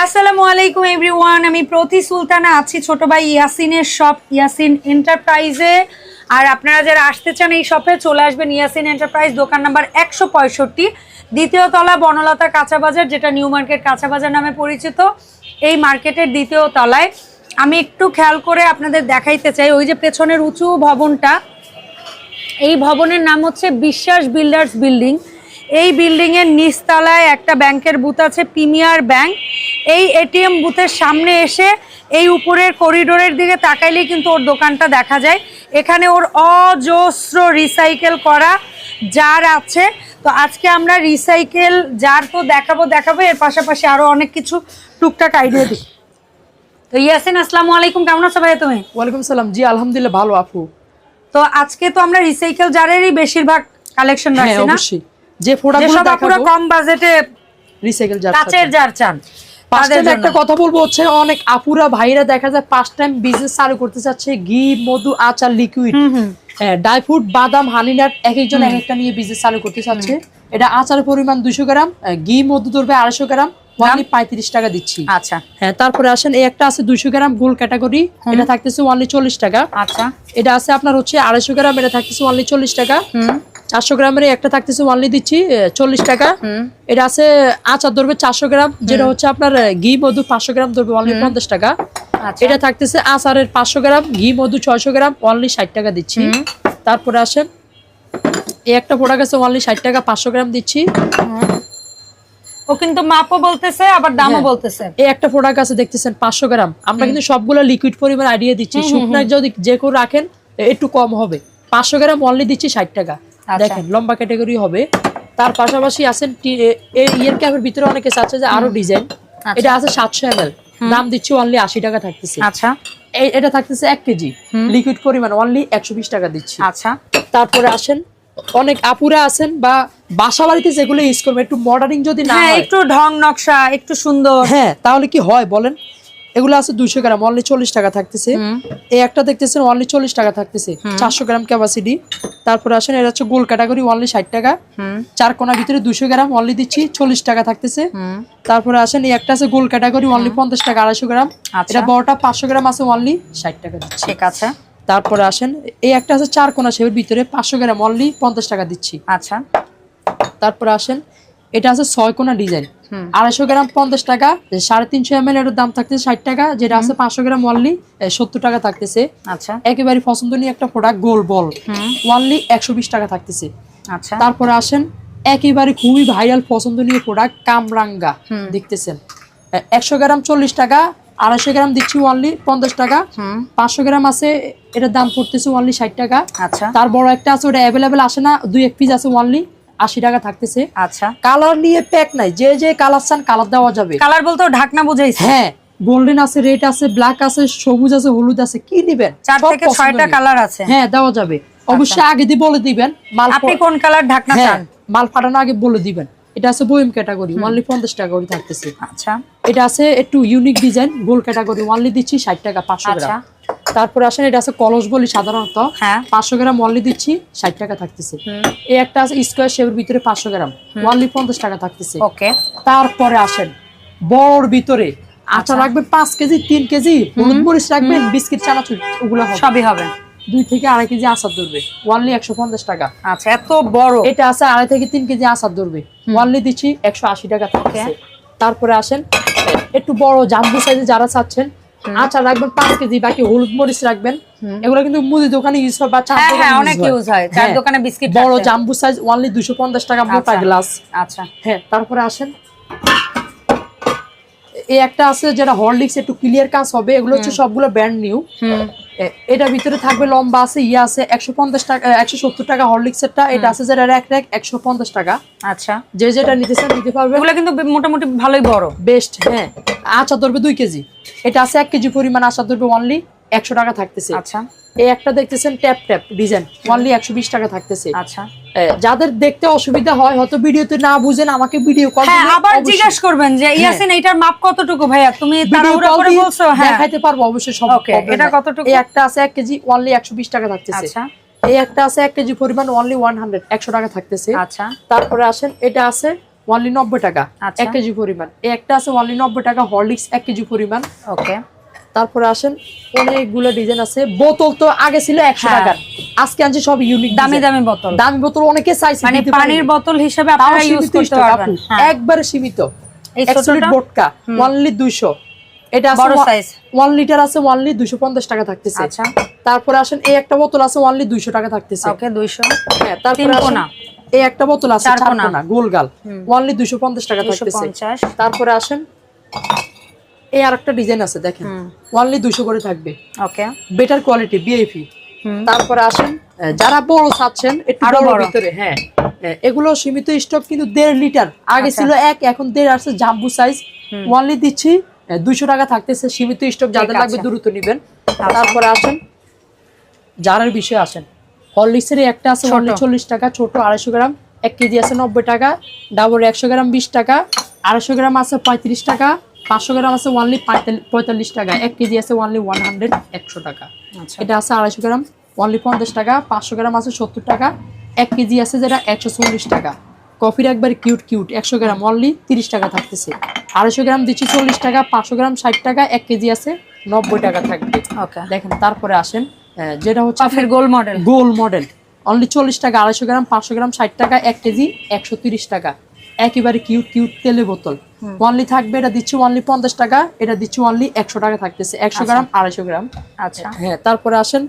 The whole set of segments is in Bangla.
আসসালামু আলাইকুম এভরিওয়ান, আমি প্রতি সুলতানা আছি ছোট ভাই ইয়াসিনের শপ, ইয়াসিন এন্টারপ্রাইজে। আর আপনারা যারা আসতে চান এই শপে, চলে আসবেন ইয়াসিন এন্টারপ্রাইজ, দোকান নাম্বার একশো পঁয়ষট্টি, দ্বিতীয় তলা বনলতা কাঁচা বাজার, যেটা নিউ মার্কেট কাঁচা বাজার নামে পরিচিত। এই মার্কেটের দ্বিতীয় তলায়। আমি একটু খেয়াল করে আপনাদের দেখাইতে চাই, ওই যে পেছনের উঁচু ভবনটা। এই ভবনের নাম হচ্ছে বিশ্বাস বিল্ডার্স বিল্ডিং। এই বিল্ডিংয়ের নিচতলায় একটা ব্যাংকের বুথ আছে প্রিমিয়ার ব্যাংক। এই এটিএম বুথের সামনে এসে এই উপরের করিডোরের দিকে তাকাইলে কিন্তু ওর দোকানটা দেখা যায়। এখানে ওর অজস্র রিসাইকেল করা জার আছে। তো আজকে আমরা রিসাইকেল জার তো দেখাবো দেখাবো এর পাশাপাশি আরও অনেক কিছু টুকটাক আইডিয়া দিই। তো ইয়াসিন আসসালামু আলাইকুম কেমন আছো ভাই তুমি? ওয়ালাইকুম সালাম। জি আলহামদুলিল্লাহ ভালো আপু। তো আজকে তো আমরা রিসাইকেল জারেরই বেশিরভাগ কালেকশন হ্যাঁ রাখছি না? অবশ্যই। যে প্রোডাক্টগুলো দেখাবো কম বাজেটে রিসাইকেল জার কাচের জার চান। একটা কথা বলব হচ্ছে অনেক আপুরা ভাইরা দেখা যায় ফার্স্ট টাইম বিজনেস চালু করতে চাচ্ছে ঘি মধু আচার লিকুইড হুম হ্যাঁ বাদাম হানি নাট এক একজন এক একটা নিয়ে বিজনেস চালু করতে চাচ্ছে। এটা আচারের পরিমাণ দুশো গ্রাম ঘি মধু ধরবে আড়াইশো গ্রাম ওয়ানলি পঁয়ত্রিশ টাকা দিচ্ছি। আচ্ছা। হ্যাঁ তারপরে আসেন এই একটা আছে দুইশো গ্রাম গোল ক্যাটাগরি এটা থাকতেছে ওয়ানলি চল্লিশ টাকা। আচ্ছা। এটা আছে আপনার হচ্ছে আড়াইশো গ্রাম এটা থাকতেছে ওয়ানলি চল্লিশ টাকা। চারশো গ্রামের একটা থাকতেছে ওয়ানলি দিচ্ছি চল্লিশ টাকা। এটা আছে আচার ধরবে চারশো গ্রাম যেটা হচ্ছে আপনার ঘি মধু পাঁচশো গ্রাম ধরবে অনলি পঞ্চাশ টাকা। আচ্ছা। এটা থাকতেছে আচারের পাঁচশো গ্রাম ঘি মধু ছয়শো গ্রাম অনলি ষাট টাকা দিচ্ছি। তারপরে আসেন এই একটা প্রোডাক্ট আছে অনলি ষাট টাকা পাঁচশো গ্রাম দিচ্ছি। ও কিন্তু মাপও বলতেছে আবার দামও হ্যাঁ। বলতেছে। এই একটা প্রোডাক্ট আছে দেখতেছেন পাঁচশো গ্রাম। আমরা কিন্তু সবগুলো লিকুইড পরিমাণ আইডিয়া দিচ্ছি। শুকনা যদি যে কেউ রাখেন একটু কম হবে। পাঁচশো গ্রাম অনলি দিচ্ছি ষাট টাকা। দেখেন লম্বা ক্যাটাগরি হবে। তার পাশাপাশি আছেন এই ইয়ার ক্যাপের ভিতরে অনেকে চাচ্ছে যে আরও ডিজাইন এটা আছে সাতশো এম দাম দিচ্ছি অনলি আশি টাকা থাকতেছে। আচ্ছা। এই- এটা থাকতেছে এক কেজি। লিকুইড পরিমাণ অনলি একশো বিশ টাকা দিচ্ছি। আচ্ছা। তারপরে আসেন অনেক আপুরা আছেন বা বাসা বাড়িতে যেগুলো ইউজ করবে একটু মডার্নিং যদি না হ্যাঁ। একটু ঢং নকশা একটু সুন্দর। হ্যাঁ তাহলে কি হয় বলেন? এগুলো আছে দুইশো গ্রাম অনলি চল্লিশ টাকা থাকতেছে। এই একটা দেখতেছেন অনলি চল্লিশ টাকা থাকতেছে। চারশো গ্রাম ক্যাপাসিটি তারপরে আসেন এটা হচ্ছে গোল ক্যাটাগরি অনলি ষাট টাকা। চার কোনা ভিতরে দুশো গ্রাম অনলি দিচ্ছি চল্লিশ টাকা থাকতেছে। তারপরে আসেন এই একটা আছে গোল ক্যাটাগরি অনলি পঞ্চাশ টাকা আড়াইশো গ্রাম। আচ্ছা। এটা বড়টা পাঁচশো গ্রাম আছে অনলি ষাট টাকা দিচ্ছি। ঠিক আছে। তারপরে আসেন এই একটা আছে চার কোনা সেবের ভিতরে পাঁচশো গ্রাম অনলি পঞ্চাশ টাকা দিচ্ছি। আচ্ছা। তারপরে আসেন এটা আছে ছয় কোনা ডিজাইন। আড়াইশো গ্রাম পঞ্চাশ টাকা সাড়ে তিনশো এম এর এর দাম থাকতেছে ষাট টাকা যেটা আছে পাঁচশো গ্রাম ওয়ানলি সত্তর টাকা থাকতেছে। আচ্ছা। একেবারে পছন্দনীয় একটা প্রোডাক্ট গোল বল ওয়ানলি একশো বিশ টাকা থাকতেছে। আচ্ছা। তারপরে আসেন একেবারে খুবই ভাইরাল পছন্দনীয় প্রোডাক্ট কামরাঙ্গা। দেখতেছেন। একশো গ্রাম চল্লিশ টাকা আড়াইশো গ্রাম দিচ্ছি ওয়ানলি পঞ্চাশ টাকা। পাঁচশো গ্রাম আছে এটার দাম পড়তেছে ওয়ানলি ষাট টাকা। আচ্ছা। তার বড় একটা আছে ওটা অ্যাভেলেবেল আসে না দুই এক পিস আছে ওয়ানলি আশি টাকা থাকতেছে। আচ্ছা। কালার নিয়ে প্যাক নাই। যে যে কালার চান কালার দেওয়া যাবে। কালার বলতে ঢাকনা বুঝাইছে। হ্যাঁ গোল্ডেন আছে রেড আছে ব্ল্যাক আছে সবুজ আছে হলুদ আছে কি নিবেন চার থেকে ছয়টা কালার আছে। হ্যাঁ দেওয়া যাবে। অবশ্যই আগে দিয়ে বলে দিবেন মাল আপনি কোন কালার ঢাকনা হ্যাঁ চান? মাল ফাটানো আগে বলে দিবেন। এটা আছে বইম ক্যাটাগরি ওয়ানলি পঞ্চাশ টাকা করে থাকতেছে। আচ্ছা। এটা আছে একটু ইউনিক ডিজাইন গোল ক্যাটাগরি ওয়ানলি দিচ্ছি ষাট টাকা পাঁচশো আচ্ছা। গ্রাম। তারপরে আসেন এটা আছে কলস বলি সাধারণত। হ্যাঁ। পাঁচশো গ্রাম ওয়ানলি দিচ্ছি ষাট টাকা থাকতেছে। এই একটা আছে স্কোয়ার শেপের ভিতরে পাঁচশো গ্রাম ওয়ানলি পঞ্চাশ টাকা থাকতেছে। ওকে। তারপরে আসেন বড় ভিতরে। আচার রাখবেন পাঁচ কেজি তিন কেজি হলুদ মরিচ রাখবেন বিস্কিট চানাচুর ওগুলো সবই হবে। দুই থেকে আড়াই কেজি আচার ধরবে ওয়ানলি একশো পঞ্চাশ টাকা। আচ্ছা এত বড়। এটা আছে আড়াই থেকে তিন কেজি আচার ধরবে ওয়ানলি দিচ্ছি একশো আশি টাকা থাকছে তারপরে আসেন একটু বড় জাম্বু সাইজে যারা চাচ্ছেন আচার রাখবেন পাঁচ কেজি বাকি হলুদ মরিচ রাখবেন। এগুলো কিন্তু মুদি দোকানে ইউজ হয় বা চার হ্যাঁ দোকানে হ্যাঁ অনেক। ইউজ হয়। চার হ্যাঁ, দোকানে বিস্কিট বড়। জাম্বু সাইজ অনলি দুশো পঞ্চাশ টাকা মোটা আচ্ছা। গ্লাস আচ্ছা। হ্যাঁ তারপরে আসেন। এই একটা আছে যেটা হরলিক্স একটু ক্লিয়ার কাজ হবে। এগুলো হচ্ছে সবগুলো ব্র্যান্ড নিউ এটার ভিতরে থাকবে লম্বা আছে ইয়ে আছে একশো পঞ্চাশ টাকা একশো সত্তর টাকা হরলিক্সেরটা এটা আছে যেটা এক র্যাক একশো পঞ্চাশ টাকা। আচ্ছা। যে যেটা নিতে চান নিতে পারবে এগুলো কিন্তু মোটামুটি ভালোই বড়। বেস্ট হ্যাঁ। আচার ধরবে দুই কেজি। এটা আছে এক কেজি পরিমাণ আচার ধরবে অনলি একশো টাকা থাকতেছে। আচ্ছা। এই একটা দেখতেছেন ট্যাপ ট্যাপ ডিজাইন অনলি একশো বিশ টাকা থাকতেছে। আচ্ছা। যাদের দেখতে অসুবিধা হয় হয়তো ভিডিওতে না বুঝেন আমাকে ভিডিও কল হ্যাঁ আবার জিজ্ঞেস করবেন যে ইয়াসিন এইটার মাপ কতটুকু ভাইয়া? তুমি তাড়াহুড়া করে বলছো হ্যাঁ। দেখাইতে পারব অবশ্যই সব problem এটা কতটুকু? এই একটা আছে এক কেজি অনলি একশো বিশ টাকা থাকতেছে। আচ্ছা। এই একটা আছে এক কেজি পরিমাণ অনলি ওয়ান হান্ড্রেড একশো টাকা থাকতেছে। আচ্ছা। তারপরে আসেন এটা আছে ওয়ানলি নব্বই টাকা আচ্ছা। এক কেজি পরিমাণ। এই একটা আছে ওয়ানলি নব্বই টাকা হরলিক্স এক কেজি পরিমাণ। ওকে তারপরে আসেন অনেকগুলো ডিজাইন আছে। বোতল তো আগে ছিল একশো হ্যাঁ। টাকার। আজকে আনছি সব ইউনিক দামি দামি বোতল। দামি বোতল অনেকে চাইছে মানে পানির বোতল হিসেবে আপনারা ইউজ করতে পারবেন। হ্যাঁ। একবারে সীমিত। এক্সলিট বোটকা ওয়ানলি দুইশো। এটা আছে বড় size। ওয়ান লিটার আছে দুইশো পঞ্চাশ টাকা থাকতেছে। আচ্ছা। তারপরে আসেন এই একটা বোতল আছে ওয়ানলি দুইশো টাকা থাকতেছে। ওকে 200 হ্যাঁ তারপরে কোনা। এই একটা বোতল আছে চার চার কোনা। কোনা গোলগাল ওয়ানলি দুইশো পঞ্চাশ টাকা থাকতেছে। তারপরে আসেন এই আর একটা ডিজাইন আছে দেখেন। ওয়ানলি দুইশো করে থাকবে। Okay better quality hmm. তারপরে আসেন যারা বড় চাচ্ছেন একটু বড়। ভিতরে হ্যাঁ। এগুলো সীমিত স্টক কিন্তু দেড় লিটার। আগে আচ্ছা। ছিল এক এখন দেড় আসছে জাম্বু সাইজ ওয়ানলি দিচ্ছি দুইশো টাকা থাকতেছে সীমিত স্টক যাদের লাগবে দ্রুত নিবেন। আচ্ছা। তারপরে আসেন জারের বিষয়ে আসেন। হরলিক্সের একটা আছে। ওয়ানলি চল্লিশ টাকা ছোট আড়াইশো গ্রাম। এক কেজি আছে নব্বই টাকা ডাবল একশো গ্রাম বিশ টাকা আড়াইশো গ্রাম আছে পঁয়ত্রিশ টাকা। পাঁচশো গ্রাম আছে ওয়ানলি পঁয়তাল্লিশ টাকা এক কেজি আছে ওয়ানলি ওয়ান হান্ড্রেড একশো টাকা। আচ্ছা। এটা আছে আড়াইশো গ্রাম অনলি পঞ্চাশ টাকা পাঁচশো গ্রাম আছে সত্তর টাকা এক কেজি আছে যেটা একশো চল্লিশ টাকা। কফির একবার কিউট কিউট একশো গ্রাম অনলি তিরিশ টাকা থাকতেছে। আড়াইশো গ্রাম দিচ্ছি চল্লিশ টাকা পাঁচশো গ্রাম ষাট টাকা এক কেজি আছে নব্বই টাকা থাকবে। ওকে। দেখেন তারপরে আসেন যেটা হচ্ছে গোল মডেল গোল মডেল অনলি চল্লিশ টাকা আড়াইশো গ্রাম পাঁচশো গ্রাম ষাট টাকা এক কেজি একশো তিরিশ টাকা। একেবারে কিউট কিউট তেলের বোতল। অনলি থাকবে এটা দিচ্ছি অনলি পঞ্চাশ টাকা এটা দিচ্ছি অনলি একশো টাকা থাকতেছে একশো গ্রাম আড়াইশো গ্রাম। আচ্ছা। হ্যাঁ তারপরে আসেন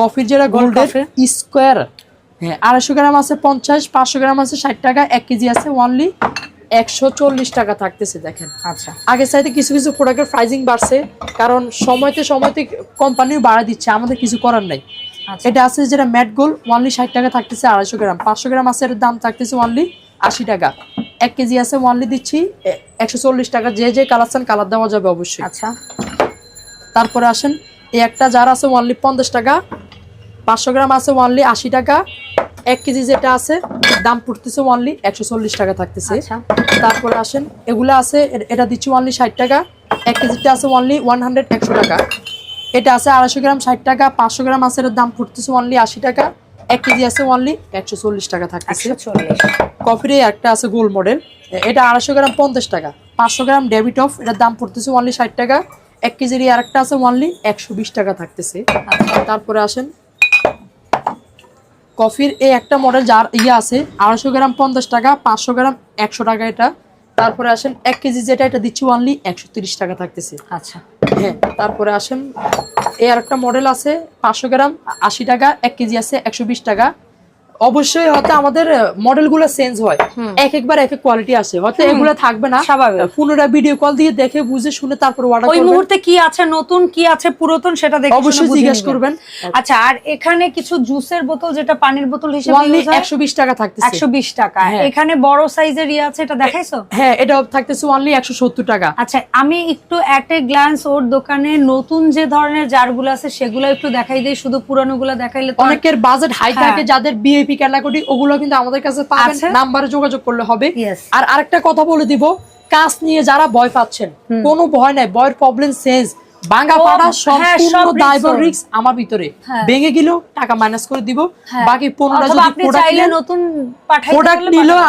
কফির যেটা গোল গোল্ডের স্কোয়ার হ্যাঁ আড়াইশো গ্রাম আছে পঞ্চাশ পাঁচশো গ্রাম আছে ষাট টাকা এক কেজি আছে অনলি একশো চল্লিশ টাকা থাকতেছে দেখেন। আচ্ছা। আগের চাইতে কিছু কিছু প্রোডাক্টের প্রাইজিং বাড়ছে কারণ সময়তে সময়তে কোম্পানির বাড়া দিচ্ছে আমাদের কিছু করার নাই। আচ্ছা। এটা আছে যেটা ম্যাট গোল ওয়ানলি ষাট টাকা থাকতেছে আড়াইশো গ্রাম। পাঁচশো গ্রাম আছে এর দাম থাকতেছে ওয়ানলি আশি টাকা। এক কেজি আছে ওয়ানলি দিচ্ছি একশো চল্লিশ টাকা। যে যে কালার চান কালার দেওয়া যাবে অবশ্যই। আচ্ছা। তারপরে আসেন এই একটা জার আছে ওয়ানলি পঞ্চাশ টাকা পাঁচশো গ্রাম আছে ওয়ানলি আশি টাকা। এক কেজি যেটা আছে দাম পড়তেছে ওয়ানলি একশো চল্লিশ টাকা থাকতেছে। আচ্ছা। তারপরে আসেন এগুলো আছে এটা দিচ্ছি ওয়ানলি ষাট টাকা। এক কেজিটা আছে ওয়ানলি ওয়ান হান্ড্রেড একশো টাকা। এটা আছে আড়াইশো গ্রাম ষাট টাকা পাঁচশো গ্রাম আছে এটার দাম পড়তেছে ওয়ানলি আশি টাকা। এক কেজি আছে ওয়ানলি একশো চল্লিশ টাকা থাকতেছে। কফির একটা আছে গোল মডেল এটা আড়াইশো গ্রাম পঞ্চাশ টাকা। পাঁচশো গ্রাম ডেবিট অফ এটার দাম পড়তেছে ওয়ানলি ষাট টাকা। এক কেজির এই আরেকটা আছে ওয়ানলি একশো বিশ টাকা থাকতেছে। তারপরে আসেন। কফির এই একটা মডেল যার ইয়ে আছে আড়াইশো গ্রাম পঞ্চাশ টাকা পাঁচশো গ্রাম একশো টাকা এটা। তারপরে আসেন এক কেজি যেটা এটা দিচ্ছি ওয়ানলি একশো তিরিশ টাকা থাকতেছে। আচ্ছা। হ্যাঁ তারপরে আসেন। এর একটা মডেল আছে পাঁচশো গ্রাম, আশি টাকা, এক কেজি আছে একশো বিশ টাকা। অবশ্যই হয়তো আমাদের মডেলগুলো চেঞ্জ হয়। এক একবার এক এক কোয়ালিটি আসে। হয়তো এগুলো থাকবে না। স্বাভাবিক। পুনরায় ভিডিও কল দিয়ে দেখে বুঝে শুনে তারপর অর্ডার ওই মুহূর্তে কি আছে নতুন কি আছে পুরাতন সেটা দেখে অবশ্যই জিজ্ঞেস করবেন। আচ্ছা আর এখানে কিছু জুসের বোতল যেটা পানির বোতল হিসেবে হয়, একশো বিশ টাকা থাকতেছে। 120 টাকা। হ্যাঁ। এখানে বড় সাইজের ইয়ে আছে এটা দেখাইছো? হ্যাঁ এটা থাকতেছে অনলি একশো সত্তর টাকা। আচ্ছা আমি একটু অ্যাট এ গ্ল্যান্স ওর দোকানে নতুন যে ধরনের জারগুলো আছে সেগুলো একটু দেখাই দেই। শুধু পুরানোগুলো দেখাইলে অনেকের বাজেট হাই হ্যাঁ। থাকে যাদের বিএপি ক্যাটাগরি ওগুলো কিন্তু আমাদের কাছে পাবেন। নাম্বারে যোগাযোগ করলে হবে। আর আরেকটা কথা বলে দিব কাজ নিয়ে যারা ভয় পাচ্ছেন কোনো ভয় নাই ভয়ের প্রবলেম সেন্স ভাঙা ও, পাড়া হ্যাঁ, সম্পূর্ণ দায়বর ওর। রিস্ক আমার ভিতরে। হ্যাঁ। ভেঙে গেলেও টাকা মাইনাস করে দিব হ্যাঁ। বাকি প্রোডাক্ট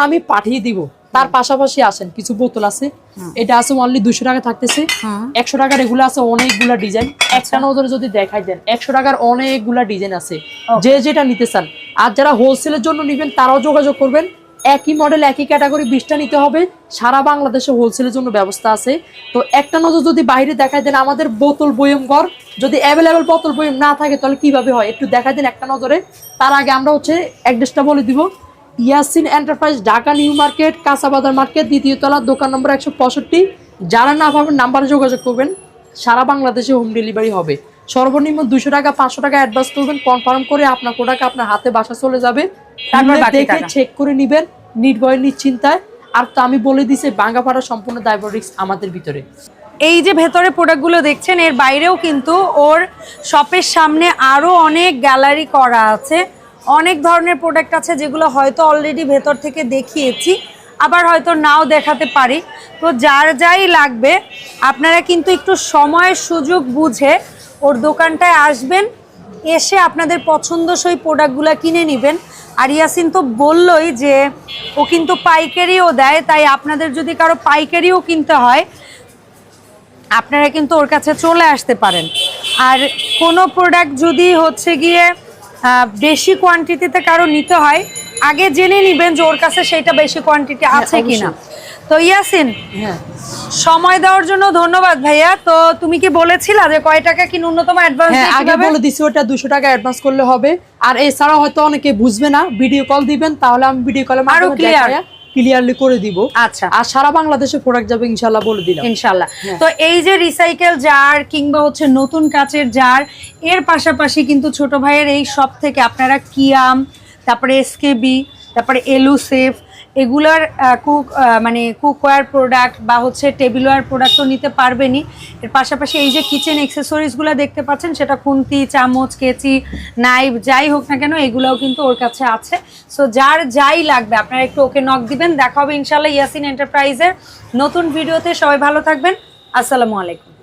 আমি পাঠিয়ে দিব। তার পাশাপাশি আসেন কিছু বোতল আছে। এটা আছে অনলি দুশো টাকা থাকতেছে। একশো টাকার এগুলো আছে অনেকগুলা ডিজাইন। একটা নজরে যদি দেখাই দেন একশো টাকার অনেকগুলা ডিজাইন আছে। যে যেটা নিতে চান। আর যারা হোলসেলের জন্য নিবেন তারাও যোগাযোগ করবেন। একই মডেল একই ক্যাটাগরি বিশটা নিতে হবে। সারা বাংলাদেশে হোলসেলের জন্য ব্যবস্থা আছে। তো একটা নজর যদি বাইরে দেখাই দেন আমাদের বোতল বয়ম ঘর যদি অ্যাভেলেবেল বোতল বয়ম না থাকে তাহলে কীভাবে হয়? একটু দেখাই দেন একটা নজরে। তার আগে আমরা হচ্ছে অ্যাড্রেসটা বলে দিব। Yasin enterprise Dhaka new market কাঁচাবাজার market দ্বিতীয় তলা দোকান নম্বর একশো পঁয়ষট্টি। যারা না পাবেন নাম্বারে যোগাযোগ করবেন। সারা বাংলাদেশে হোম ডেলিভারি হবে। সর্বনিম্ন দুশো টাকা পাঁচশো টাকা অ্যাডভান্স করবেন। কনফার্ম করে আপনার প্রোডাক্ট আপনার হাতে বাসা চলে যাবে। দেখে চেক করে নিবেন। নির্ভয় নিশ্চিন্তায়। আর তো আমি বলে দিছি বাঙ্গা পাড়া সম্পূর্ণ ডায়াবেটিক্স আমাদের ভিতরে। এই যে ভেতরে প্রোডাক্টগুলো দেখছেন এর বাইরেও কিন্তু ওর শপের সামনে আরও অনেক গ্যালারি করা আছে। অনেক ধরনের প্রোডাক্ট আছে যেগুলো হয়তো অলরেডি ভেতর থেকে দেখিয়েছি, আবার হয়তো নাও দেখাতে পারি। তো যার যাই লাগবে, আপনারা কিন্তু একটু সময়ের সুযোগ বুঝে ওর দোকানটায় আসবেন, এসে আপনাদের পছন্দসই প্রোডাক্টগুলো কিনে নেবেন। আর ইয়াসিন তো বললই যে ও কিন্তু পাইকারিও দেয়, তাই আপনাদের যদি কারও পাইকারিও কিনতে হয়, আপনারা কিন্তু ওর কাছে চলে আসতে পারেন। আর কোনো প্রোডাক্ট যদি হচ্ছে গিয়ে বেশি কোয়ান্টিটিতে কারও নিতে হয়। আগে জেনে নিবেন যে ওর কাছে সেটা বেশি কোয়ান্টিটি আছে হ্যাঁ, কিনা তো ইয়াসিন হ্যাঁ। সময় দেওয়ার জন্য ধন্যবাদ ভাইয়া। তো তুমি কি বলেছিলা যে কয় টাকা কি ন্যূনতম অ্যাডভান্স হ্যাঁ আগে বলে দিছি ওটা দুশো টাকা অ্যাডভান্স করলে হবে। আর এছাড়াও হয়তো অনেকে বুঝবে না ভিডিও কল দিবেন তাহলে আমি ভিডিও কলে আরও clear। ক্লিয়ারলি করে দিব। আচ্ছা। আর সারা বাংলাদেশে প্রোডাক্ট যাবে ইনশাল্লাহ বলে দিলাম। ইনশাল্লাহ হ্যাঁ। তো এই যে রিসাইকেল জার কিংবা হচ্ছে নতুন কাচের জার এর পাশাপাশি কিন্তু ছোট ভাইয়ের এই সব থেকে আপনারা কিয়াম তারপরে এসকেবি তারপরে এলুসেফ এগুলার কুক মানে কুকওয়্যার প্রোডাক্ট বা হচ্ছে টেবিলওয়্যার প্রোডাক্টও নিতে পারবেনই। এর পাশাপাশি এই যে কিচেন এক্সেসরিজগুলো দেখতে পাচ্ছেন, সেটা খুন্তি, চামচ, কেচি নাইফ যাই হোক না কেন, এগুলোও কিন্তু ওর কাছে আছে। সো যার যাই লাগবে, আপনারা একটু ওকে নক দিবেন। দেখা হবে ইনশাল্লাহ ইয়াসিন এন্টারপ্রাইজের নতুন ভিডিওতে সবাই ভালো থাকবেন। আসসালামু আলাইকুম।